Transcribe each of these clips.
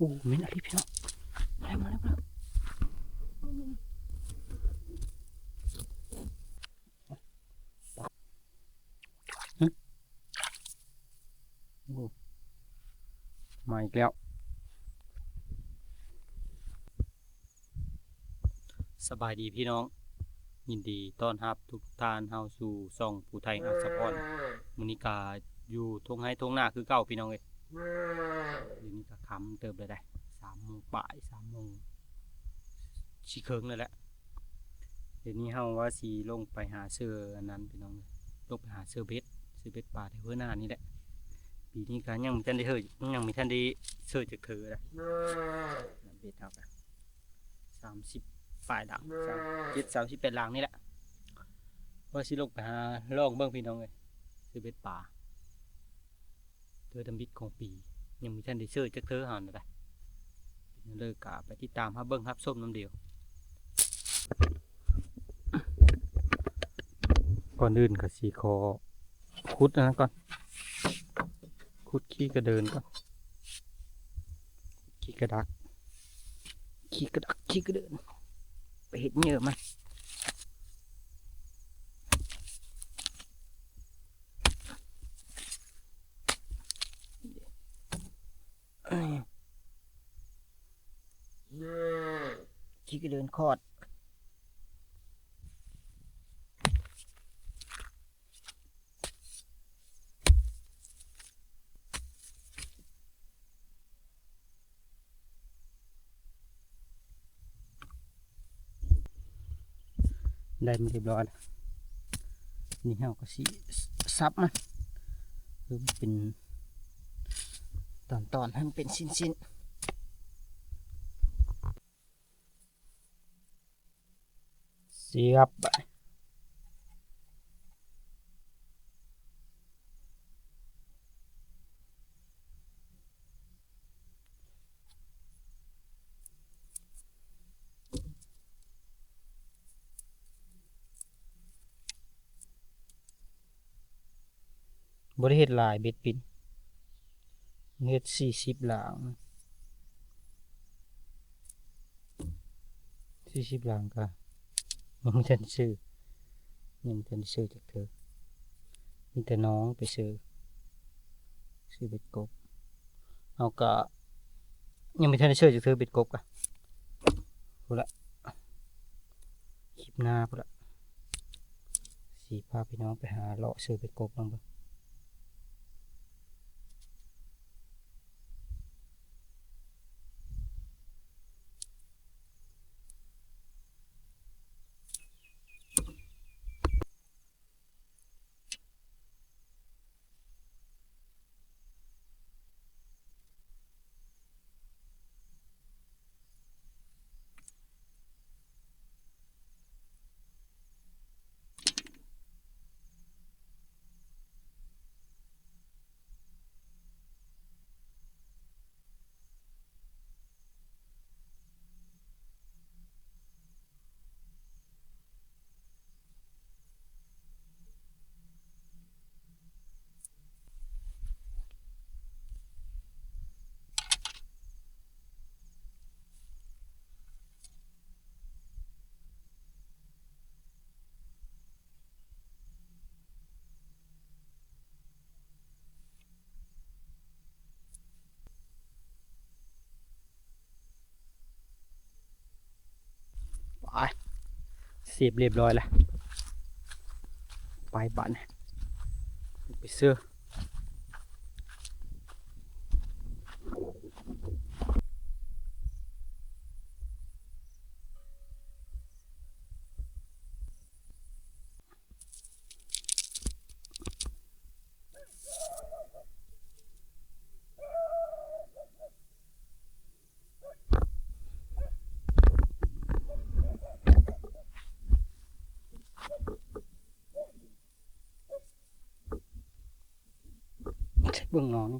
โอ้เม็นอะไรพี่น้องมาแล้วมาแล้วมาแล้วมาอีกแล้ว สบายดีพี่น้อง ยินดีต้อนรับทุกท่านเฮาสู่ซ่องผู้ไทยอาสะพรมื้อนี้ก็อยู่ทงไห้ทงหน้าคือเก่าพี่น้องเอ้ย เดี๋ยวนี้ก็ค่ำเติบเลยได้สามโมงป่ายสามโมงชิเคิงเลยแหละเดี๋ยวนี้เฮาว่าสิลงไปหาเสื้ออันนั้นพี่น้องเอ้ยลงไปหาเสื้อเบ็ดเสื้อเบ็ดป่าที่เพื่อหน้านี่แหละปีนี้ก็ยังมีท่านได้เฮยยังมีท่านได้เสื้อจากเธอเลยเบ็ดเอาไปสามสิบฝ่ายหลังเจ็ดสามสิบแปดหลังนี่แหละว่าสิลงไปหาลองเบิ่งพี่น้องเลยเสื้อเบ็ดป่า เธอดำบิดของปี ยังมีท่านได้เชื่อจักเธอหันอะไรเลิกกะไปติดตามฮับเบิ้งฮับส้มน้ำเดียวก่อนอื่นกับสีคอคุดนะก่อนคุดขี้กระเดินก่อนขี้กระดักขี้กระดักขี้กระเดิน ไปเห็ดเยอะมันเอ้ย กระเดินคอด ได้มันเรียบร้อยนี่เราก็สิซับมันคือมันเป็นตอนตอนๆให้มันเป็นชิ้นชิ้นๆ เสียบไปบริเฮ็ดหลายเบ็ดปินเฮ็ดสี่สิบหลังสี่สิบหลังก็ยั งไม่ทันซื้อยังไม่ทันซื้อจากเธอมีแต่น้องไปซื้อซื้อเบ็ดกบเอาก็ยังไม่ทันซื้อจากเธอเบ็ดกบกะพูดละคลิปหน้าพูดละสีพาพี่น้องไปหาเลาะซื้อเบ็ดกบบ้างเบิ่ง ไปเสียบเรียบร้อยแล้วไปบ้านไปเสื้อเช็คเบื้องนอน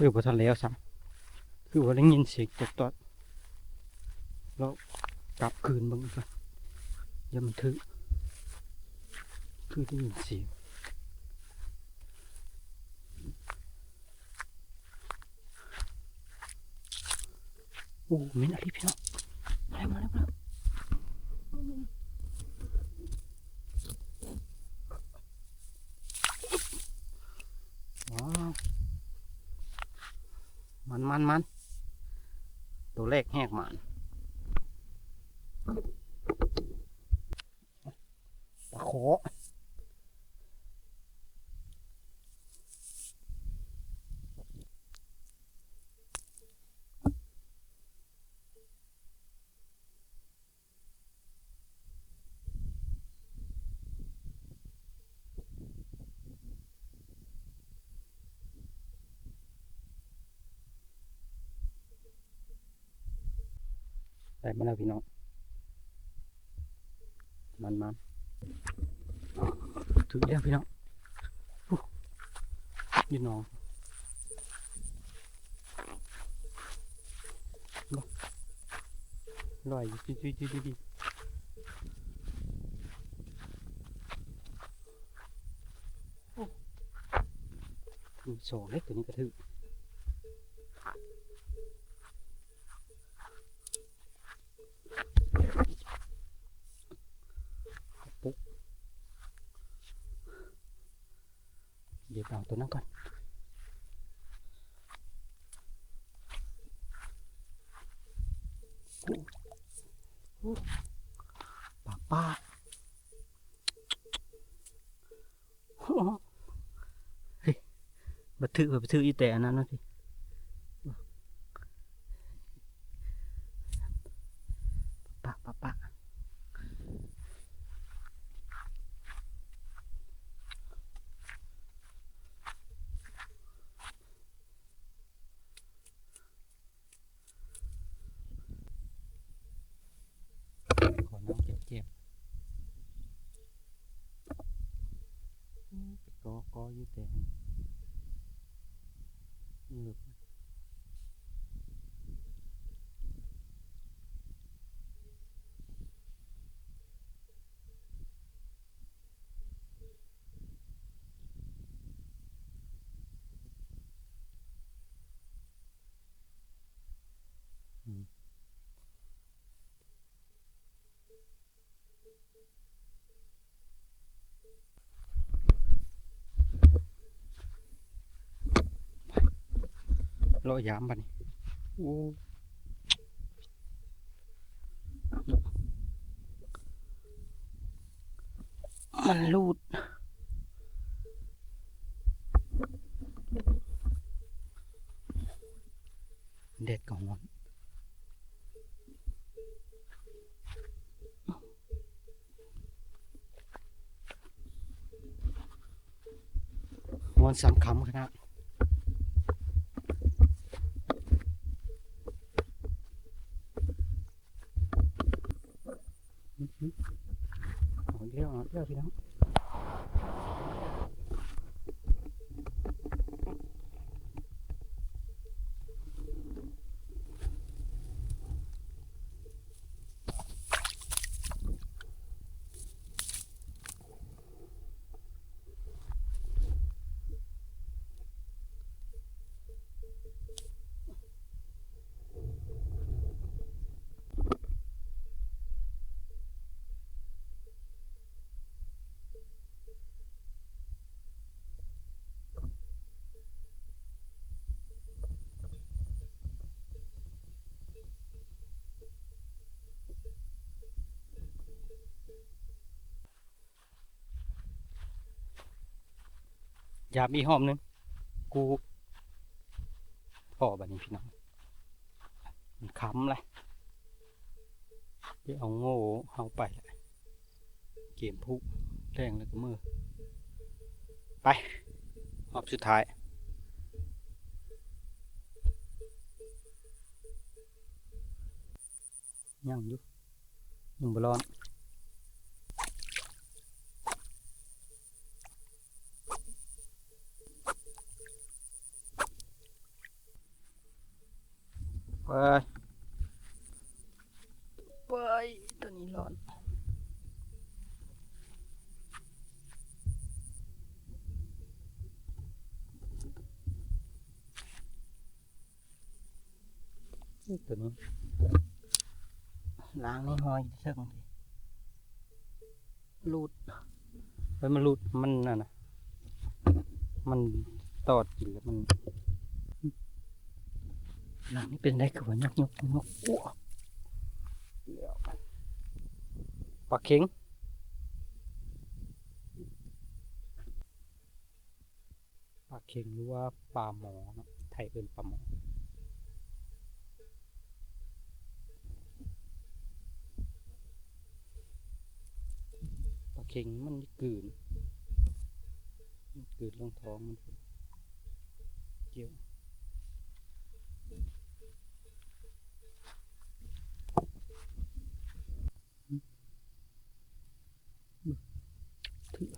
ซื้อบ่ทันแล้วซ้ำคือว่าได้ยินเสียงตดตอดแล้วกลับคืนบิ่งก่อนอย่ามันถึกคือได้ยินเสียงโอ้เม็นอะไรพี่น้องมาแล้วมาแล้วมาแล้วาว มันมันมันตัวเลขแหกมันปลาขอ ได้มาแล้วพี่น้องมันมันถึงแล้วพี่น้องยี่น้องบ่ลอยอยู่จุดๆๆๆโอ้มีสองเล็กตัวนี้กระทึก เดี๋ยวเอาตัวนั้นก่อนป้าป้าเฮ้ยบัตรถือบัตรถืออีแต่นั้นนะพี่ป้าป้าป้าขอน้ำเจ็บเจ็บอืมก อ เลาะยามบันโอ้มันรูด เด็ดก่อนมวนสำคำขนาดอื้อหือเอาอีก แล้วเอาอีกแล้วพี่น้อง ยามอีกหอมหนึง กูพ่อบัดนี้พี่น้องมันค้ำเลยเดี๋ยวเอาโง่เอาไปละเกมพุแรงแล้วก็มือ ไปรอบสุดท้ายยังอยู่ยังบร้อน ไปตัวนี้ร้อนนี่ตัวนี้ล้างนี่หอยเชิงดิรูดไปมันรูดมันน่ะนะมันตอดกินแล้วมัน หลังนี่เป็นได้คือว่ายกยกยกอ้วปลาเข็งปลาเข็งหรือว่าปลาหมอนะไทยเอินปลาหมอ ปลาเข็งมันกืนมันกลืนลงท้องมันเกี่ยวอืมถือ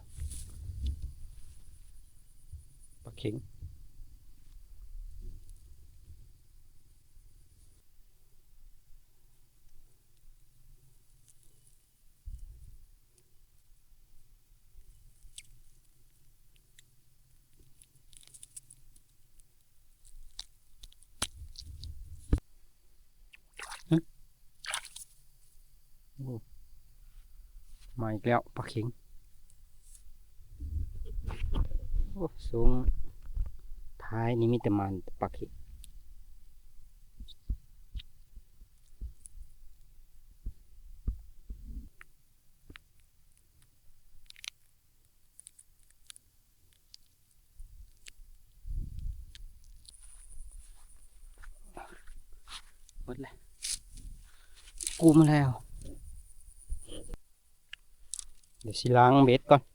ปลาเข็ง ท้ายนี่มีแต่มันปลาเข็งหมดเลยกูมาแล้ว เดี๋ยวสิล้างเบ็ดก่อน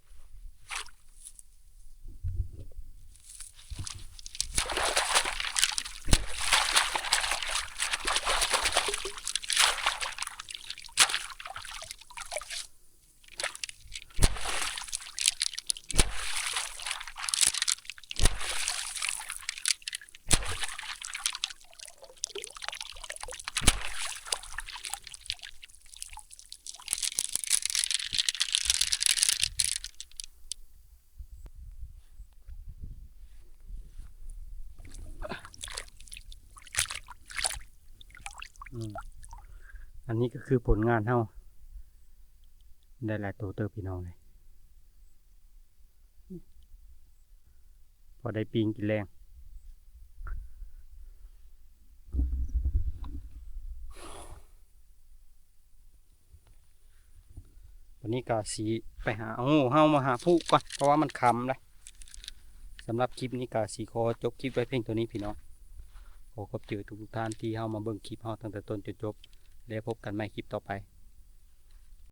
นนี้ก็คือผลงานเท่าได้หลายตัวเติบพี่น้องเลยพอได้ปีงกินแรงวันนี้ก็สีไปหาโอ้เฮามาหาผู้ก่อนเพราะว่ามันคำเลยสำหรับคลิปนี้ก็สีขอจบคลิปไว้เพียงตัวนี้พี่น้องขอขอบเจอทุกท่านที่เข้ามาเบิ่งคลิปเฮาตั้งแต่ต้นจนจบ แล้วพบกันใหม่คลิปต่อไป